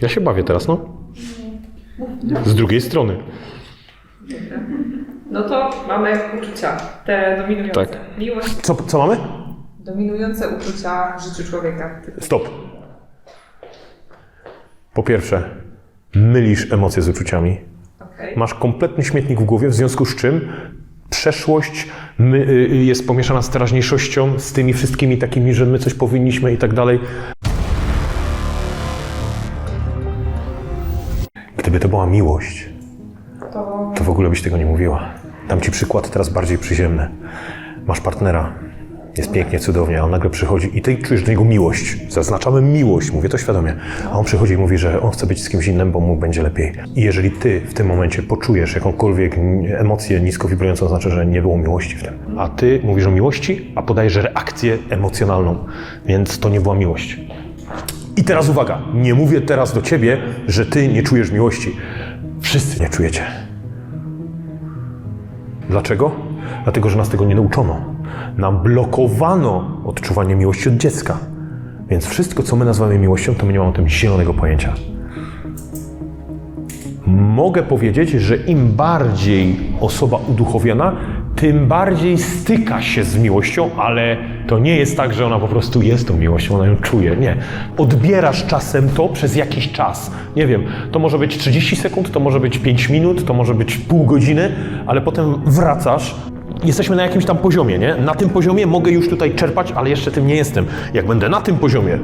Ja się bawię teraz, no. Z drugiej strony. No to mamy uczucia, te dominujące. Tak. Miłość, Co, co mamy? dominujące uczucia w życiu człowieka. Stop. Po pierwsze, mylisz emocje z uczuciami. Okej. Masz kompletny śmietnik w głowie, w związku z czym przeszłość my, y, jest pomieszana z teraźniejszością, z tymi wszystkimi takimi, że my coś powinniśmy i tak dalej. Gdyby to była miłość, To to w ogóle byś tego nie mówiła. Dam ci przykład teraz bardziej przyziemny. Masz partnera, jest pięknie, cudownie, a on nagle przychodzi i ty czujesz do niego miłość. Zaznaczamy miłość, mówię to świadomie. A on przychodzi i mówi, że on chce być z kimś innym, bo mu będzie lepiej. I jeżeli ty w tym momencie poczujesz jakąkolwiek emocję nisko wibrującą, to znaczy, że nie było miłości w tym. A ty mówisz o miłości, a podajesz reakcję emocjonalną, więc to nie była miłość. I teraz uwaga, nie mówię teraz do ciebie, że ty nie czujesz miłości. Wszyscy nie czujecie. Dlaczego? Dlatego, że nas tego nie nauczono. Nam blokowano odczuwanie miłości od dziecka. Więc wszystko, co my nazywamy miłością, to my nie mamy o tym zielonego pojęcia. Mogę powiedzieć, że im bardziej osoba uduchowiona, tym bardziej styka się z miłością, ale to nie jest tak, że ona po prostu jest tą miłością, ona ją czuje. Nie. Odbierasz czasem to przez jakiś czas. Nie wiem, to może być 30 sekund, to może być 5 minut, to może być pół godziny, ale potem wracasz. Jesteśmy na jakimś tam poziomie, nie? Na tym poziomie mogę już tutaj czerpać, ale jeszcze tym nie jestem. Jak będę na tym poziomie,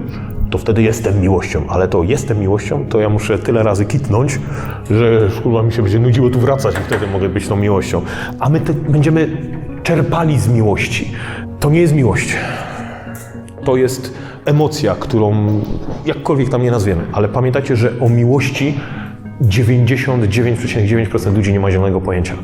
to wtedy jestem miłością, ale to jestem miłością, to ja muszę tyle razy kitnąć, że kurwa mi się będzie nudziło tu wracać i wtedy mogę być tą miłością. A my będziemy czerpali z miłości. To nie jest miłość. To jest emocja, którą jakkolwiek tam nie nazwiemy, ale pamiętajcie, że o miłości 99,9% ludzi nie ma zielonego pojęcia.